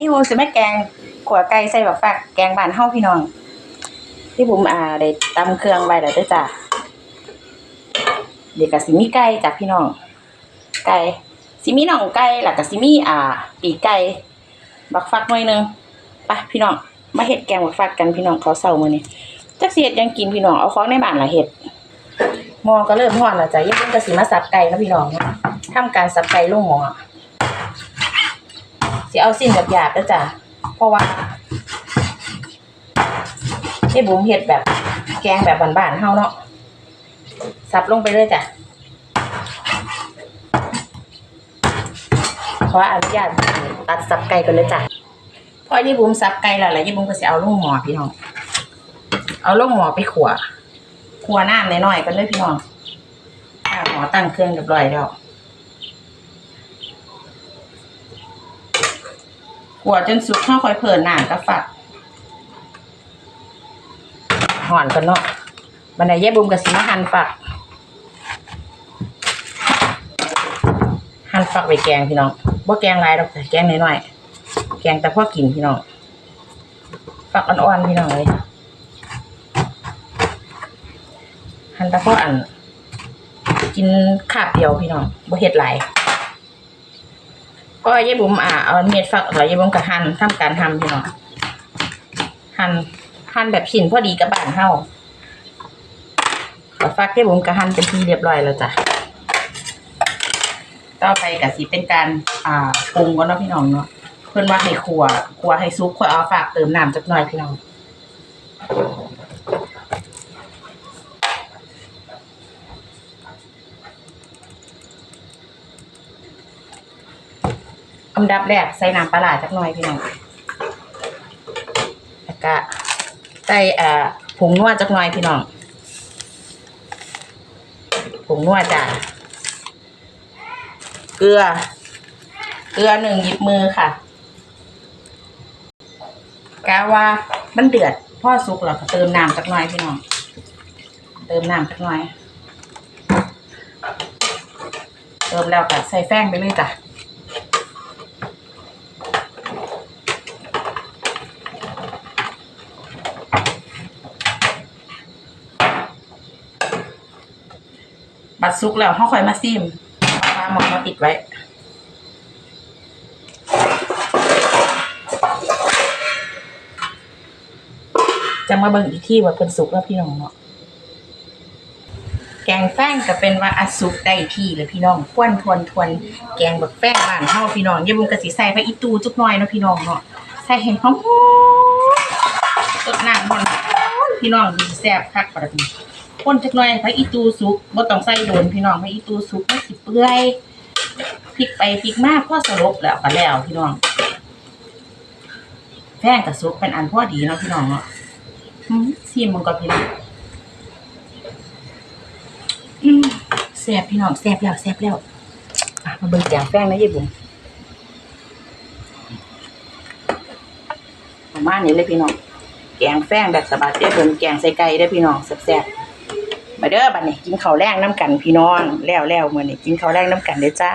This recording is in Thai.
นี่ผมสิแม่แกงขัวไก่ใส่บักฟักแกงบานเฮาพี่น้อง ที่ผมอ่าได้ตำเครื่องไว้แล้วด้อจ้ะเดี๋ยวก็สิมีไก่จ้ะพี่น้อง ไก่สิมีน่องไก่แล้วก็สิมีอ่า ปีไก่บักฟักหน่อยหนึงไปพี่น้องมาเฮ็ดแกงบักฟักกันพี่น้องเขาวเช้ามือนี้จักสิเฮ็ดยังกินพี่น้องเอาของในบ้านละเฮ็ดหม้อก็เริ่มร้อนแล้วจ้ะยังเพิ่นก็สิมาสับไก่แล้วพี่น้องทำการสับไก่ลงหมอ สิเอาสิ้นหยาบๆแล้วจ้ะเพราะว่าที่บุ๋มเห็ดแบบแกงแบบบานๆเฮาเนาะสับลงไปเลยจ้ะขออนุญาตตัดสับไก่กันเลยจ้ะพอยี่บุ๋มสับไก่แล้วแล้วยี่บุ๋มก็สิเอาลงหม้อพี่น้องเอาลงหม้อไปขัวขัวน้ำน้อยๆกันเลยพี่น้องหม้อตั้งเครื่องเรียบร้อยแล้ว ขัวจนสุกข้าวค่อยเผินหนากับฝักห่อนกันเนาะบันไดเย็บบุมกับสิมาหั่นฝัก หั่นฝักไปแกงพี่น้องบ่แกงหลายดอกแต่แกงน้อยๆแกงแต่พ่อกินพี่น้องฝักอ่อนๆพี่น้องเลยหั่นแต่พ่ออัน กินขาบเดียวพี่น้องบ่เฮ็ดไหล ก็ยายบุ๋มอ่าเอาเม็ดฟักแล้วยายบุ๋มก็หั่นทำการทำพี่น้องหั่นหั่นแบบชิ้นพอดีกับบ้านเฮาก็ฟักยายบุ๋มก็หั่นเป็นที่เรียบร้อยแล้วจ้ะต่อไปก็สิเป็นการอ่าปรุงก่อนเนาะพี่น้องเนาะเพิ่นว่าให้ขัวขัวให้ซุปค่อยเอาฝากเติมน้ำจักหน่อยพี่น้อง อันดับแรกใส่น้ำปลาร้าจักหน่อยพี่น้องแล้วก็ใส่อ่าผงนัวจักหน่อยพี่น้องผงนัวจ้ะเกลือ เกลือหนึ่งหยิบมือค่ะกะว่ามันเดือดพ่อสุกแล้วก็เติมน้ำจักหน่อยพี่น้อง เติมน้ำจักหน่อย เติมแล้วก็ใส่แป้งไปเลยจ้ะ บัดซุกแล้วเขาค่อยมาซิมเอาปลาหมอมาปิดไว้ จะมาเบิ่งอีกที่ว่าเพิ่นสุกแล้วพี่น้องเนาะแกงแป้งก็เป็นว่าอัดสุกได้ที่เลยพี่น้องควนทวนทวนแกงแบักแป้งบ้านเฮาพี่น้องอย่าบุงกะสิใส่ไปอีตูจุกหน่อยนะพี่น้องเนาะใส่ให้หอมตดน้ำหอนพี่น้องดีแซ่บคักประดี คนจักหน่อยไปอีตูสุกบ่ต้องใส่โดนพี่น้องไปอีตูสุกมันสิเปื่อยพลิกไปพลิกมาพ่อสลบแล้วก็แล้วพี่น้องแป้งกับซุปเป็นอันพอดีเนาะพี่น้องเนาะอืมซีมมันก็พี่น้องอืมแซ่บพี่น้องแซ่บแล้วแซ่บแล้วอะมาเบิ่งแกงแป้งนะยายบุ๋มประมาณนี้เลยพี่น้อง แกงแป้งแบบสบายเด้อเพิ่นแกงใส่ไก่เด้พี่น้องแซ่บๆ มาเด้อบัดนี้กินข้าวแรงน้ำกันพี่น้องแล้วแล้วเมื่อนี้กินข้าวแรงน้ำกันเด้อจ้า